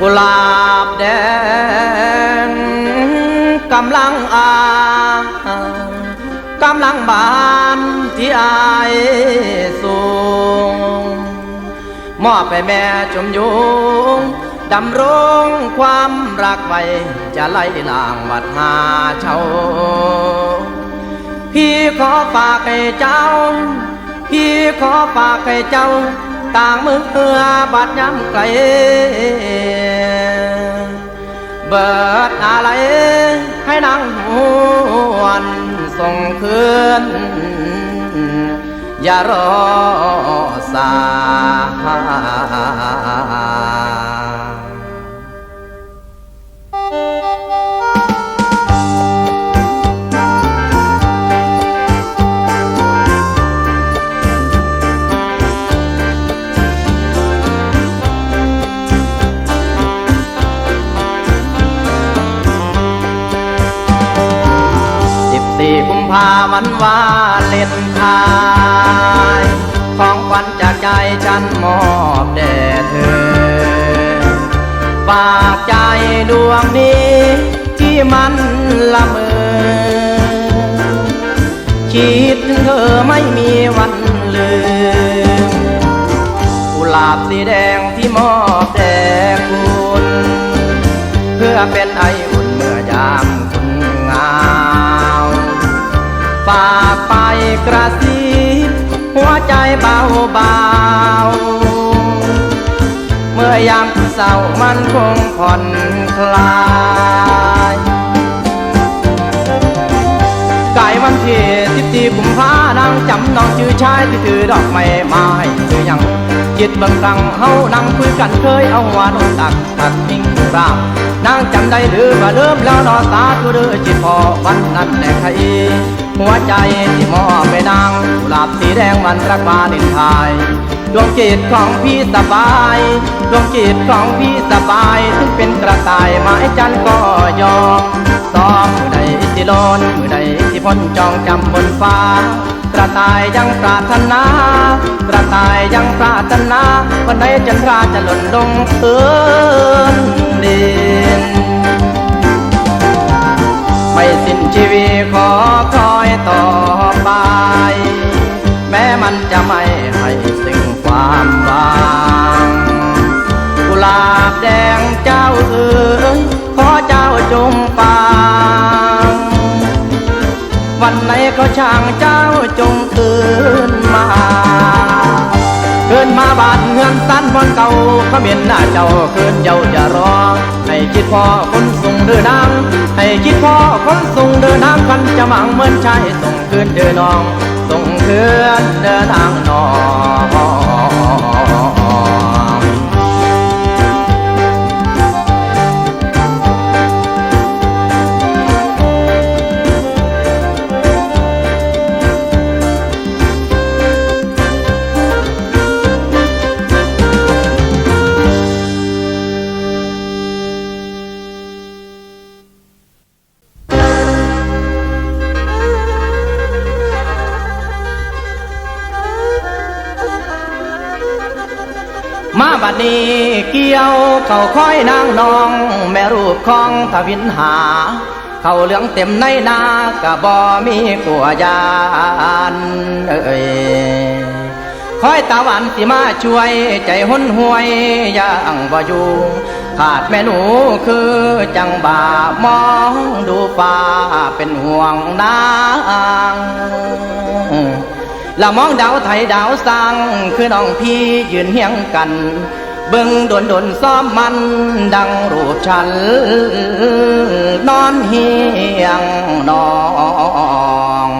กุหลาบแดงกำลังอากำลังบานที่อายสูงมอบไปแม่จมยุงดำรงความรักไว้จะไล่ล่างวัดหาเช่าพี่ขอฝากให้เจ้า พี่ขอฝากให้เจ้า ต่างมือเอือบัดย้ำไกล เบิดอะไรให้นั่งหวนส่งคืน อย่ารอสาย วันวาเล่นไทาย ของขวัญจากใจฉันมอบแด่เธอ ฝากใจดวงนี้ที่มันละเมอ คิดถึงเธอไม่มีวันลืม กุหลาบสีแดงที่มอบแด่คุณ เพื่อเป็นไอ กระซิบหัวใจเบาเบาเมื่อยามเศร้ามันคงผ่อนคลายกายวันเที่สิบสี่กุมภานางจำน้องชื่อชายที่ถือดอกไม้มาให้คือยังจิตบิ่งครั้งเฮานั่งคุยกันเคยเอาหวโดนตักตักทิ้งรามนางจำได้หรือว่าเริ่มแล้วนอสาธุเด้อจิตพอวันนั้นแหละใคร หัวใจที่มอบไปนางกุหลาบสีแดงมันรักมาดินไทยดวงจิตของพี่สบาย ดวงจิตของพี่สบายถึงเป็นกระต่ายไม้จันก็ยอมสอบมือใดสิโลนมือใดสิพ้นจองจำบนฟ้า กระต่ายยังปรารถนา กระต่ายยังปรารถนา วันไหนจันทราจะหล่นลงเอินดิน ไม่สิ้นชีวิตขอคอยต่อไป แม้มันจะไม่ให้สิ่งความบางกุหลาบแดงเจ้าเอ๋ยขอเจ้าจงฟังวันไหนเขาช่างเจ้าจงคืนมาเกินมาบาดเงินสั้นบนเก่าเขาเมียนหน้าเจ้าคืนเจ้าจะรอให้ คิดพ่อคนส่งเดือนางให้คิดพ่อคนส่งเดือนางคันจะมังเหมือนชายส่งคืนเดินน้อง ส่งคืนเดินนางนอง เขาคอยนางนอง แม่รูปของทวินหา เขาเหลืองเต็มในนากะบ่มีกัวยานเอ้ยคอยตะวันสิมาช่วยใจหุนหวยยังบ่อยู่ขาดแม่หนูคือจังบ่ามองดูฟ้าเป็นห่วงนางละมองดาวไทยดาวสังคือน้องพี่ยืนเฮียงกัน เบิ่งดนดนซ้อมมันดังรูปฉัน นอนเฮียงนอง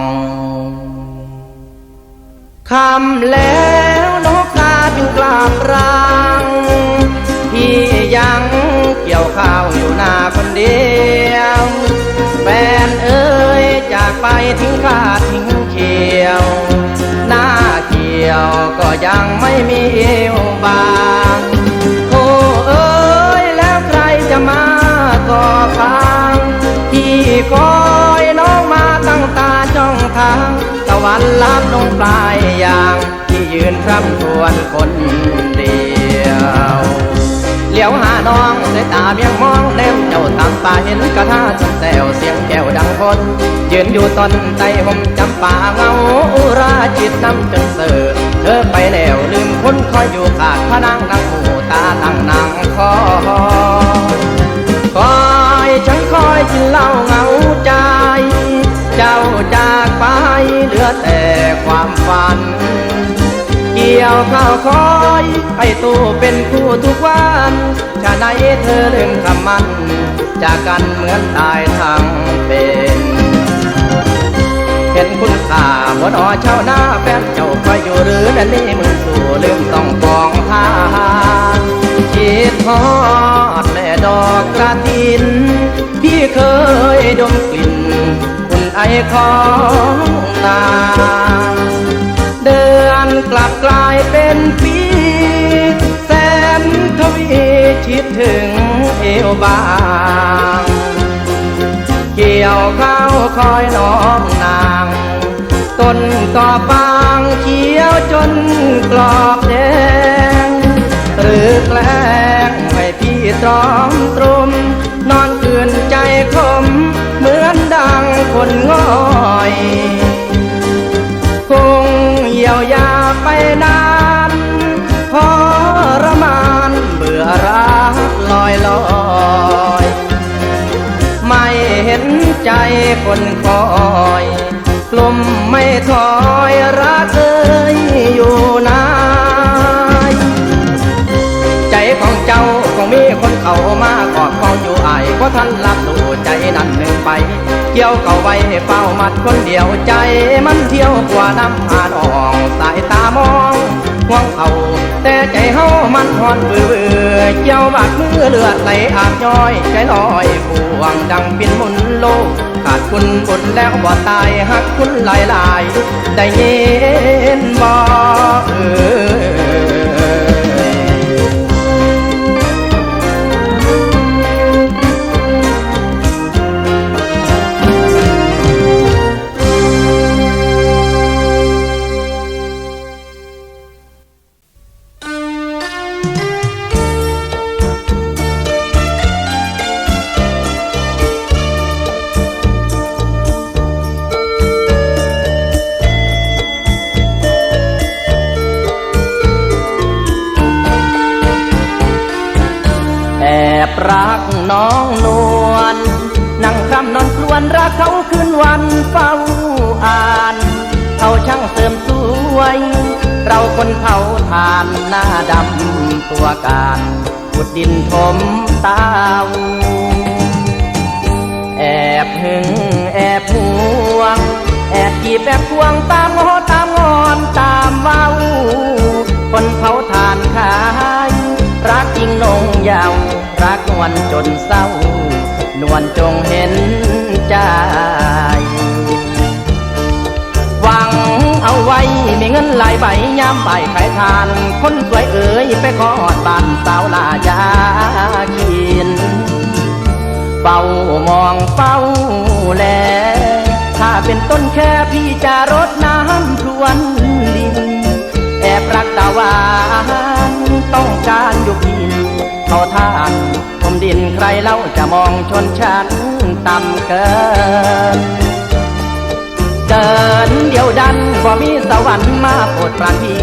คำแล้วนกกาบินกลับรังพี่ยังเกี่ยวข้าวอยู่หน้าคนเดียวแฟนเอ้ยจากไปทิ้งข้าทิ้งเขียวหน้าเกี่ยวก็ยังไม่มีเอวบาง ปลายยางที่ยืนคร่ำครวญคนเดียวเลี้ยวหาน้องสายตาเมียงมองเล่มเจ้าตามป่าเห็นกระทาจนแซวเสียงแก้วดังคนยืนอยู่ต้นไตผมจำป่าเงาอุราจิตน้ำจนเสือเธอไปแล้วลืมคนคอยอยู่ขาดพนางนางหูตาตั้งนางคอคอยฉันคอยกินเหล้าเงาใจ เจ้าจากไปเหลือแต่ความฝัน เกี่ยวข้าวคอยให้ตู้เป็นคู่ทุกวันชาไหนเธอลืมคำมัน จากกันเหมือนตายทั้งเป็นเห็นคุณค่าบนอเช่าหน้าแฟนเจ้าคอยอยู่หรือนั่นนี่มึงสู่ลืมต้องปองทานคิดทอดแม่ดอกกระตินที่เคยดมกลิ่น ไอของนางเดือนกลับกลายเป็นปีแสนทวีคิดถึงเอวบาง เกี่ยวข้าวคอยน้องนางต้นต่อฟางเขียวจนกรอบแดง หรือแกล้งให้พี่ตรอมตรมนอนคืนใจคอ คนง่อย คงเยียวยาไปนานพอระมานเบื่อรักลอยลอย ไม่เห็นใจคนคอย กลุ่มไม่ถอยรักเอ้ยอยู่ มีคนเข้ามากอดคองอยู่ไอายเพราะท่านรับสู่ใจนั้นหนึ่งไป เกี่ยวเก่าไว้เฝ้ามัดคนเดียวใจ มันเที่ยวกว่าน้ำหาดอ่องสายตามองห่วงเขาแต่ใจเฮามันหอนเบื่อเกี่ยวบาดมือเลือดไหลอาบย้อยใจลอยพวงดังปินมุนโลกขาดคุณบุญแล้วบ่ตายหักคุณหลายหลายๆได้ยินบ่เออ น้องนวลนั่งคร่ำนอนครวนรักเขาคืนวันเฝ้าอ่านเขาช่างเสริมสวย เราคนเผาทานหน้าดำตัวการขุดดินถมตาแอบหึงแอบห่วง แอบจีบแอบพวงตามงอตามงอนตามเว้า คนเผาทานขายรักจริงนงยาว วลจนเศร้า นวลจงเห็นใจ หวังเอาไว้ มีเงินหลายใบยามบ่ายขายทาน คนสวยเอ๋ยไปขอดบ้านสาวลายากินเฝ้ามองเฝ้าแล ถ้าเป็นต้นแค่พี่จะรดน้ำพรวนดิน แอบรักตาหวานต้องการอยู่กินเขาทาน ดินใครเล่าจะมองชนชั้นต่ำเกิน เดินเดียวดันบ่มีสวรรค์มาโปรดปรานี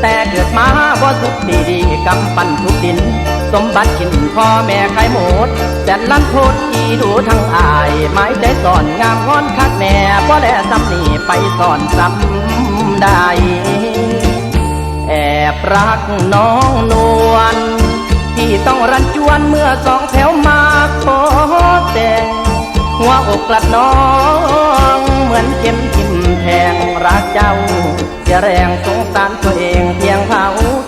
แต่เกิดมาบ่สุขดีดีกำปั้นทุกดิน สมบัติขินพ่อแม่ใครหมดแต่ลันโทษอีดูทั้งอายไม้ใจสอนงามงอนคักแน่บ่แลซ้ำนี่ไปสอนซ้ำได้แอบรักน้องนวล ที่ต้องรันจวนเมื่อสองแถวมาขอแต่งหัวอกกลัดน้อง เหมือนเข็มทิ่มแทงรักเจ้าจะแรงสงสารตัวเองเพียงเผา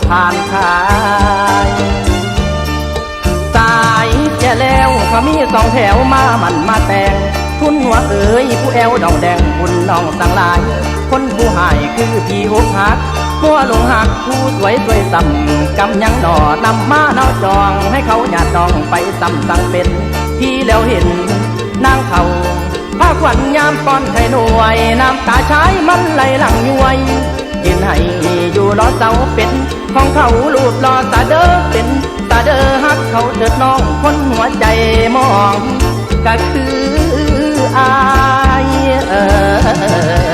ผ่านขายสายจะแล้วเขามีสองแถวมามันมาแต่ง ทุนหัวเอ๋ยผู้แอวดองแดงบุญน้องสังลาย คนผู้หายคือพี่อกหัก หัวลงหักผู้สวยสวยซ้ำกำยังหน่อนำมาเนาจอง ให้เขาหยาดองไปซ้ำสังเป็น ที่แล้วเห็นนางเขาผ้าขวัญยามป้อนไข่หน่วยน้ำตาชายมันไหลหลังย้วยยืนให้อยู่รอเสาเป็น ของเขาลูบรอตาเด้อเป็นตาเด้อฮักเขาเถิดน้องคนหัวใจมอง ก็คืออายเอ่ย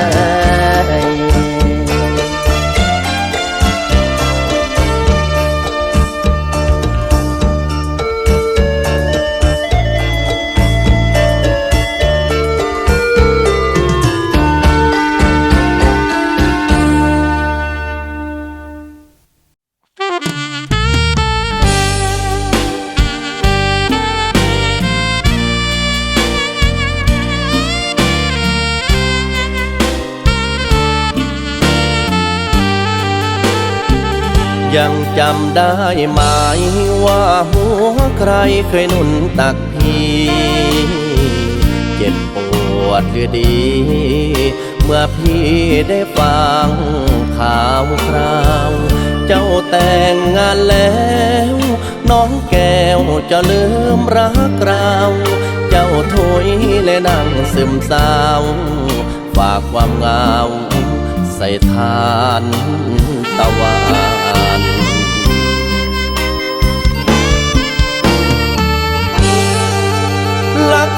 ำได้ไหมว่าหัวใครเคยนุ่นตักพี่ เจ็บปวดหรือดี เมื่อพี่ได้ฟังข่าวคราว เจ้าแต่งงานแล้ว น้องแก้วจะลืมรักเราเจ้าถอยและนั่งซึมเศร้าฝากความเงาใส่ทานตะวัน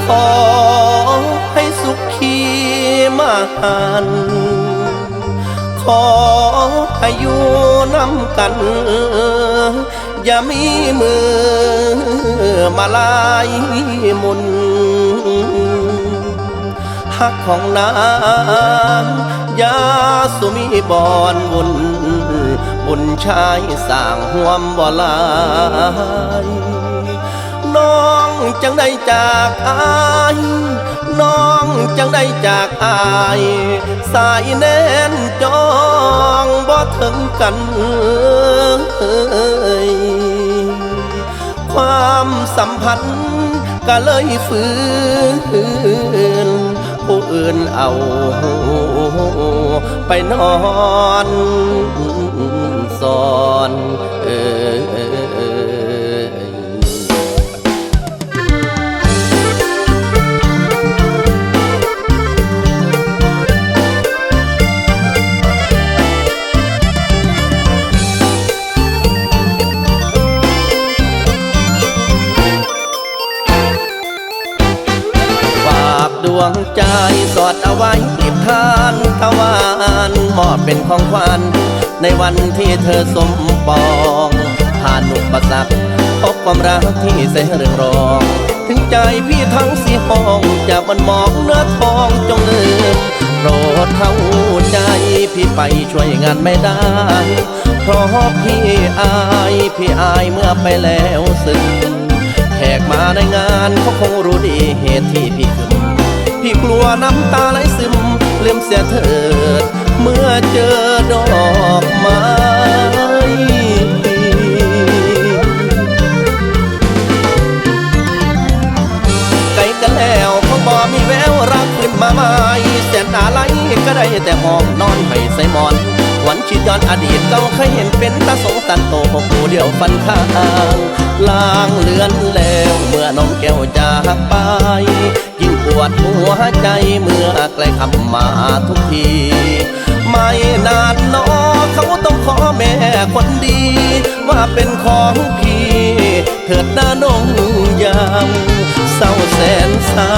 ขอให้สุขีมาหัน ขอให้อยู่นำกัน อย่ามีมือมาลายมุนฮักของนางยาสุมีบอนบุญบุญชายสร้างห่วมบ่ลายน้อง จังได้จากอายน้องจังได้จากอาย สายแน่นจองบ่ถึงกันเอ่ยความสัมพันธ์ก็เลยฝืนผู้อื่นเอา ไปนอนสอนเออ ใจสอดเอาไว้ติดทานทวานมอบเป็นของขวัญในวันที่เธอสมปองผ่านอุปสรรคพบความรักที่แสเรืองรอง ถึงใจพี่ทั้งสี่ห้องจะมันมองเนื้อทองจงลืมโปรดเข้าใจพี่ไปช่วยงานไม่ได้ เพราะพี่อายพี่อายเมื่อไปแล้วซึ้งแขกมาในงานเขาคงรู้ดีเหตุที่พี่ พี่กลัวน้ำตาไหลซึมเลื่อมเสียเถิด เมื่อเจอดอกไม้ไกลกันแล้วคงบ่มีแววรักขึ้นมาใหม่แสนอะไรก็ได้แต่หอมนอนไม่ใส่หมอนวันคิดย้อนอดีตเก่าเคยเห็นเป็นตาสงตันโตผู้เดียวฟันข้างลางเลือนแล้ว เมื่อน้องแก้วจากไป วดหัวใจเมื่อใกล้คำมาทุกที ไม่นานนอเขาต้องขอแม่คนดี ว่าเป็นของพี่ เถิดหน้านงยามเศร้าแสนเศร้า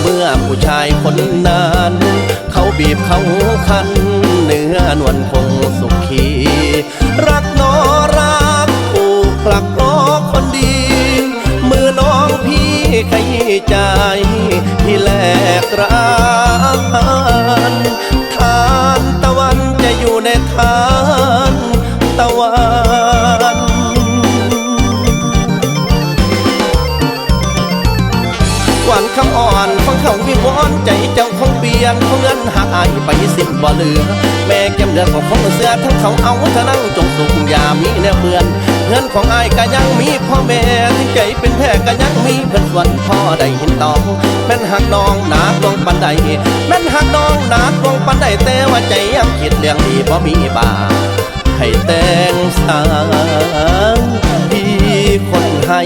เมื่อผู้ชายคนนั้นเขาบีบเขาคันเนื้อนวลคงสุขี รักนอรักผูกผลักรอคนดี มือน้องพี่ขยี้ใจ กรักทานตะวันจะอยู่ในทานตะวันหวานคำอ่อนฟังเขาวิวอนใจเจ้าคงเปลี่ยนคงเงินหากอายไปสิ้นบ่เหลือ แม่เก็บเดือนของของเสื้อทั้งเขาเอาเธอนั่งจงสุกอย่ามีแนวเบือน เพื่อนของอายก็ยังมีพ่อแม่ที่ใจเป็นแพ้ก็ยังมีเพื่อนสวนพ่อได้เห็นตองแม่นหักน้องหนาดวงปันใดแม่นหักน้องหนาดวงปันใดแต่ว่าใจยังคิดเรื่องดีบ่มีบาให้แต่งสางดีคนให้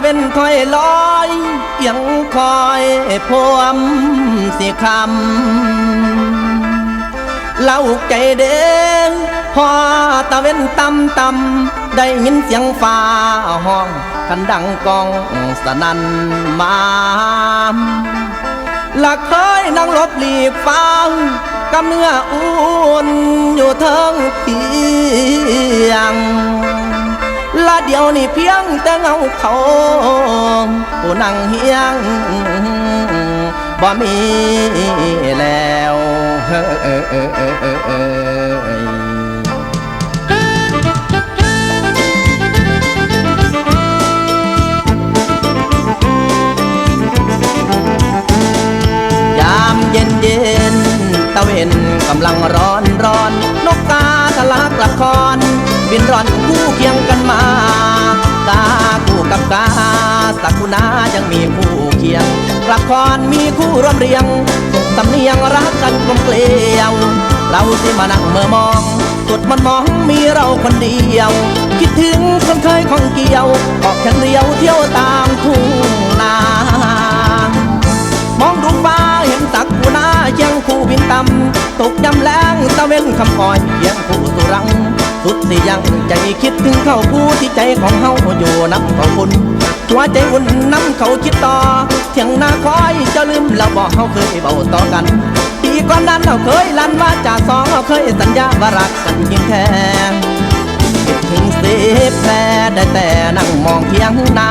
เว้นคอยลอยเอียงคอยพวมสิคำเล่าใจเด้งพอตะเว้นตำตำได้ยินเสียงฟ้าห้องคันดังกองสนันมาละเคยนั่งลบหลีกฟังกำเนื้ออุ่นอยู่เทิงเพียง ละเดียวนี่เพียงแต่เงาเขาผู้นั่งเฮียงบ่มีแล้วเฮ้อเออเออเออเออเออยามเย็นเย็นตะเวนกำลังร้อนร้อน นกกาทะลักละคร บินร่อนคู่เคียงกันมากาคู่กับกาสักุณายังมีคู่เคียงละครมีคู่ร่วมเรียงสำเนียงรักกันกลมเกลียว เราที่มานั่งเมื่อมองสุดมันมองมีเราคนเดียว คิดถึงคนเคยของเกี่ยว ออกแข่งเรียวเที่ยวตามทุ่งนามองดูฟ้าเห็นสักกูนาเคียงคู่บินต่ำตกยำแรงตะเว้นคำอ่อยเคียงคู่สุรัง สุดสิยังใจคิดถึงเขาผู้ที่ใจของเฮาอยู่นับเขาคุณหัวใจอุ่นน้ำเขาคิดต่อ เที่ยงนาคอยจะลืมแล้วบอกเขาเคยเบาต่อกัน ปีก่อนนั้นเราเคยลั่นว่าจะสองเราเคยสัญญาว่ารักกันยิ่งแท้คิดถึงเสพแผลได้แต่นั่งมองเพียงนา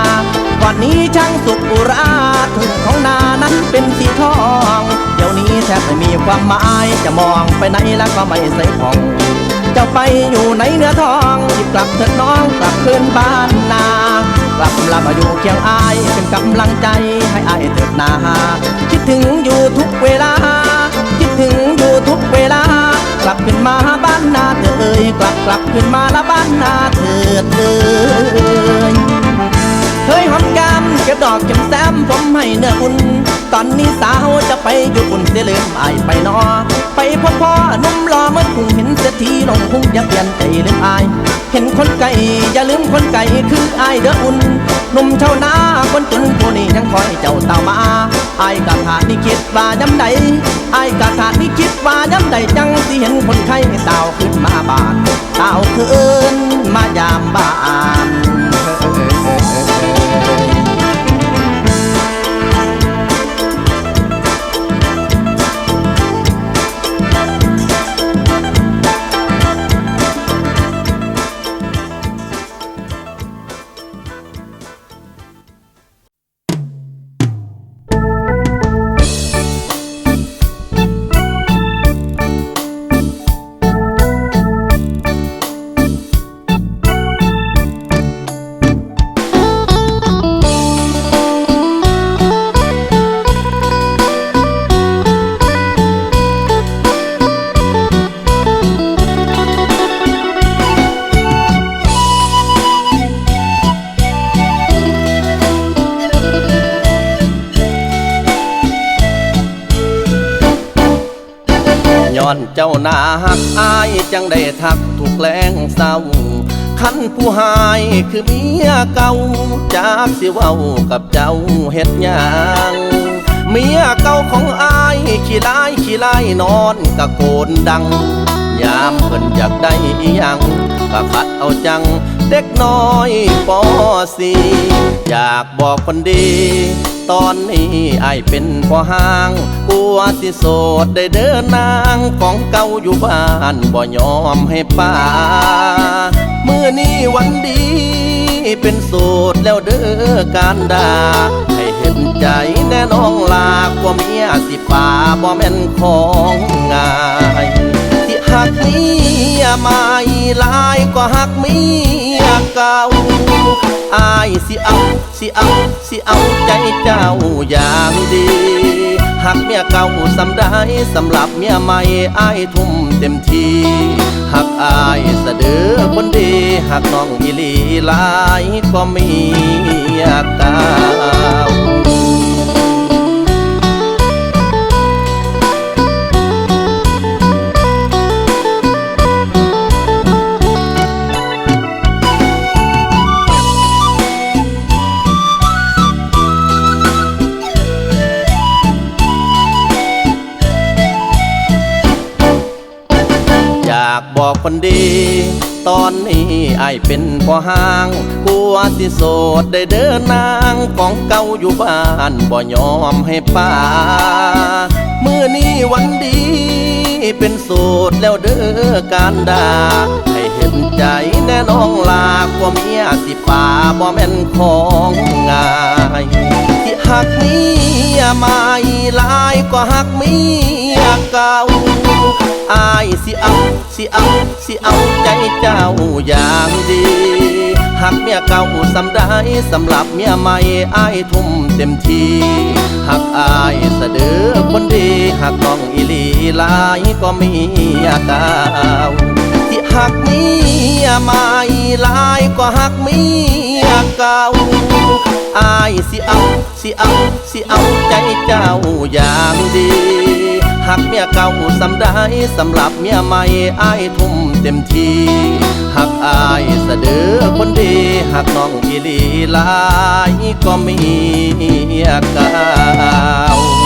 ก่อนนี้ช่างสุขอุราทุ่งของนานั้นเป็นสีทอง เดี๋ยวนี้แทบไม่มีความหมายจะมองไปไหนแล้วก็ไม่ใส่ของ เจ้าไปอยู่ในเนื้อทองหยิบกลับเถิดน้องกลับคืนบ้านนากลับลามาอยู่เคียงอายเป็นกำลังใจให้อายเถิดนาคิดถึงอยู่ทุกเวลา คิดถึงอยู่ทุกเวลา กลับขึ้นมาบ้านนาเถิดเอ่ยกลับกลับขึ้นมาละบ้านนาเถิดเอ่ย เคยหอมก้มเก็บดอกเก็บแซมผมให้เนื้ออุ่น ตอนนี้สาวจะไปอยู่อุ่นเสียลืมอายไปนอ ไปพ่อพ่อนุ่มรอเมื่อคุงเห็นเสียทีลงคงอย่าเปลี่ยนใจลืมอาย เห็นคนไก่อย่าลืมคนไก่คืออายเด้ออุ่นนุ่มชาวนาคนจนผู้นี้ยังคอยเจ้าตามมาอายกะขาดนี่คิดว่าย้ำใดอายกะขาดนี่คิดว่าย้ำใดจังสิเห็นคนไข้สาวขึ้นมาบานสาวคืนมายามบ้าน เจ้าหนาหักอายจังได้ทักถูกแรงเศร้าคันผู้หายคือเมียเก่าจากสิเว้ากับเจ้าเฮ็ดหยังเมียเก่าของอายขี้ลายขี้ลายนอนกะโกนดัง ยามเพิ่นอยากได้อีหยังก็ขัดเอาจัง เด็กน้อยปอสีอยากบอกคนดี ตอนนี้ไอายเป็นพ่อห้าง กลัวสิโสดได้เดินนางของเก่าอยู่บ้านบ่ยอมให้ป้ามื่อนี้วันดี เป็นโสดแล้วเด้อการดาให้เห็นใจแน่น้องลากว่าเมียสิป่าบ่แม่นของง่ายที่หักเมียใหม่ลายก็หักเมียเก่าอายสิเอา สิเอา สิเอาใจเจ้าอย่างดี กเมียเก่าสำได้สำหรับเมียใหม่อายทุ่มเต็มที่หักอายสะเดือคนดีหักน้องอีลีหลายก็เมียเก่า คนดี ตอนนี้ไอเป็นพ่อห้างกลัวสิโสดได้เดินนางของเก่าอยู่บ้านบ่ยอมให้ป้ามื่อนี้วันดี เป็นโสดแล้วเด้อการดาให้เห็นใจแน่น้องลากว่าเมียสิป่าบ่แม่นของง่าย หักเมียใหม่ลายก็หักเมียเก่าอายสิเอาสิเอาสิเอาใจเจ้าอย่างดีหักเมียเก่าสำได้สำหรับเมียใหม่อายทุ่มเต็มทีหักอายเสะเดือคนดีหักน้องอีลีลายก็เมียเก่าที่หักเมียใหม่ลายก็หักเมียเก่า อายสิเอาสิเอาสิเอาใจเจ้าอย่างดีหักเมียเก่าสำได้สำหรับเมียใหม่อายทุ่มเต็มทีหักอายเสดอคนดีหักน้องอีลีลายก็มีเก่า